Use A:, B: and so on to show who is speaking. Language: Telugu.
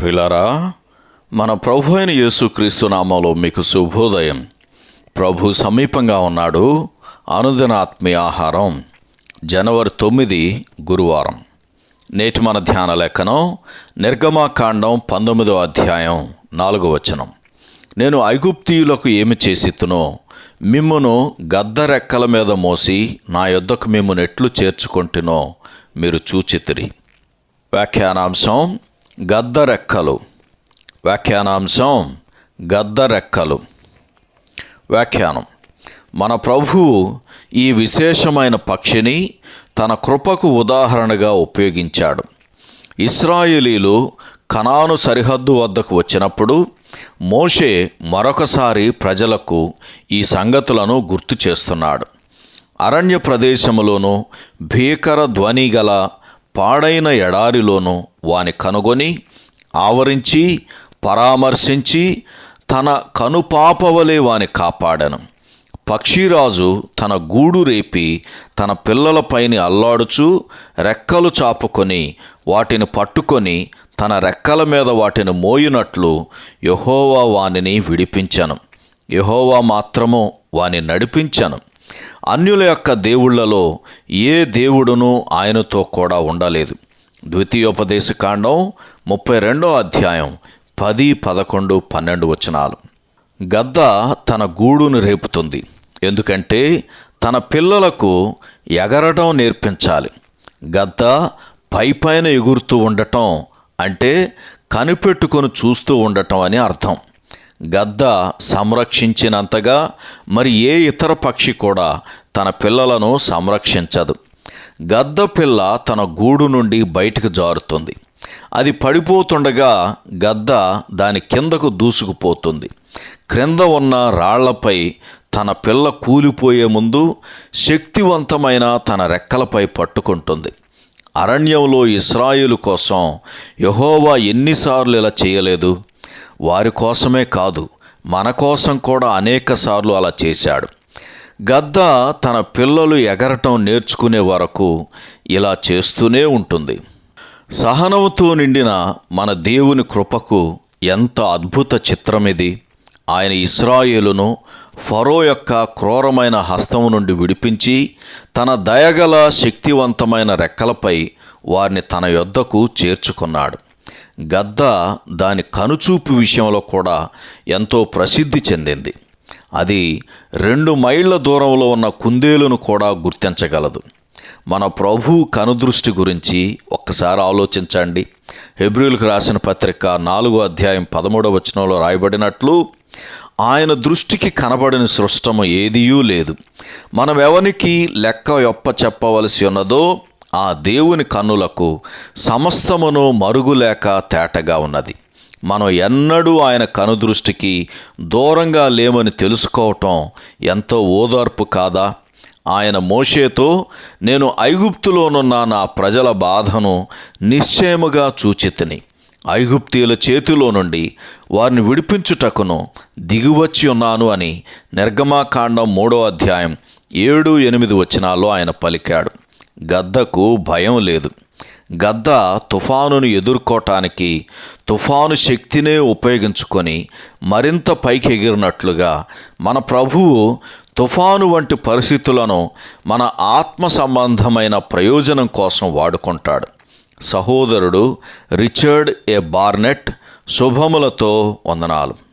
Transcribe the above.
A: ప్రిలారా మన ప్రభు అయిన యేసుక్రీస్తు నామంలో మీకు శుభోదయం. ప్రభు సమీపంగా ఉన్నాడు. అనుదినాత్మీయ ఆహారం జనవరి తొమ్మిది గురువారం. నేటి మన ధ్యాన లెక్కనం నిర్గమాకాండం పంతొమ్మిదో అధ్యాయం నాలుగో వచనం. నేను ఐగుప్తీయులకు ఏమి చేసితునో మిమ్మును గద్ద రెక్కల మీద మోసి నా యొద్దకు మిమ్మును ఎట్లు చేర్చుకుంటునో మీరు చూచితిరి. వ్యాఖ్యానాంశం గద్ద రెక్కలు వ్యాఖ్యానాంశం గద్ద రెక్కలు వ్యాఖ్యానం. మన ప్రభువు ఈ విశేషమైన పక్షిని తన కృపకు ఉదాహరణగా ఉపయోగించాడు. ఇస్రాయేలీలు కనాను సరిహద్దు వద్దకు వచ్చినప్పుడు మోషే మరొకసారి ప్రజలకు ఈ సంగతులను గుర్తు చేస్తున్నాడు. అరణ్య ప్రదేశములోనూ భీకర ధ్వని గల పాడైన ఎడారిలోనూ వాని కనుగొని ఆవరించి పరామర్శించి తన కనుపాపవలే వాని కాపాడను. పక్షిరాజు తన గూడు రేపి తన పిల్లలపైని అల్లాడుచు రెక్కలు చాపుకొని వాటిని పట్టుకొని తన రెక్కల మీద వాటిని మోయినట్లు యహోవా వానిని విడిపించను. యహోవా మాత్రము వాని నడిపించను. అన్యుల యొక్క దేవుళ్ళలో ఏ దేవుడును ఆయనతో కూడా ఉండలేదు. ద్వితీయోపదేశ కాండం ముప్పై రెండో అధ్యాయం పది పదకొండు పన్నెండు వచనాలు. గద్ద తన గూడును రేపుతుంది. ఎందుకంటే తన పిల్లలకు ఎగరడం నేర్పించాలి. గద్ద పై పైన ఎగురుతూ ఉండటం అంటే కనిపెట్టుకొని చూస్తూ ఉండటం అని అర్థం. గద్ద సంరక్షించినంతగా మరి ఏ ఇతర పక్షి కూడా తన పిల్లలను సంరక్షించదు. గద్ద పిల్ల తన గూడు నుండి బయటకు జారుతుంది. అది పడిపోతుండగా గద్ద దాని కిందకు దూసుకుపోతుంది. క్రింద ఉన్న రాళ్ళపై తన పిల్ల కూలిపోయే ముందు శక్తివంతమైన తన రెక్కలపై పట్టుకుంటుంది. అరణ్యంలో ఇస్రాయిలు కోసం యహోవా ఎన్నిసార్లు ఇలా చేయలేదు? వారి కోసమే కాదు మన కోసం కూడా అనేకసార్లు అలా చేశాడు. గద్ద తన పిల్లలు ఎగరటం నేర్చుకునే వరకు ఇలా చేస్తూనే ఉంటుంది. సహనముతో నిండిన మన దేవుని కృపకు ఎంత అద్భుత చిత్రం ఇది ఆయన ఇస్రాయేలును ఫరో యొక్క క్రూరమైన హస్తము నుండి విడిపించి తన దయగల శక్తివంతమైన రెక్కలపై వారిని తన యొద్దకు చేర్చుకున్నాడు. గద్ద దాని కనుచూపు విషయంలో కూడా ఎంతో ప్రసిద్ధి చెందింది. అది రెండు మైళ్ళ దూరంలో ఉన్న కుందేలును కూడా గుర్తించగలదు. మన ప్రభు కనుదృష్టి గురించి ఒక్కసారి ఆలోచించండి. హెబ్రిల్కి రాసిన పత్రిక నాలుగో అధ్యాయం పదమూడవ వచనంలో రాయబడినట్లు ఆయన దృష్టికి కనబడిన సృష్టము ఏదియూ లేదు. మనం ఎవనికి లెక్క ఎప్ప చెప్పవలసి ఉన్నదో ఆ దేవుని కన్నులకు సమస్తమును మరుగులేక తేటగా ఉన్నది. మనం ఎన్నడూ ఆయన కనుదృష్టికి దూరంగా లేమని తెలుసుకోవటం ఎంతో ఓదార్పు కాదా? ఆయన మోషేతో నేను ఐగుప్తులోనున్న నా ప్రజల బాధను నిశ్చయముగా చూచితిని. ఐగుప్తీయుల చేతిలో నుండి వారిని విడిపించుటకును దిగువచ్చి ఉన్నాను అని నిర్గమాకాండం మూడో అధ్యాయం ఏడు ఎనిమిది వచనాల్లో ఆయన పలికాడు. గద్దకు భయం లేదు. గద్ద తుఫానును ఎదుర్కోవటానికి తుఫాను శక్తినే ఉపయోగించుకొని మరింత పైకి ఎగిరినట్లుగా మన ప్రభువు తుఫాను వంటి పరిస్థితులను మన ఆత్మ సంబంధమైన ప్రయోజనం కోసం వాడుకుంటాడు. సహోదరుడు రిచర్డ్ ఏ బార్నెట్ శుభములతో వందనాలు.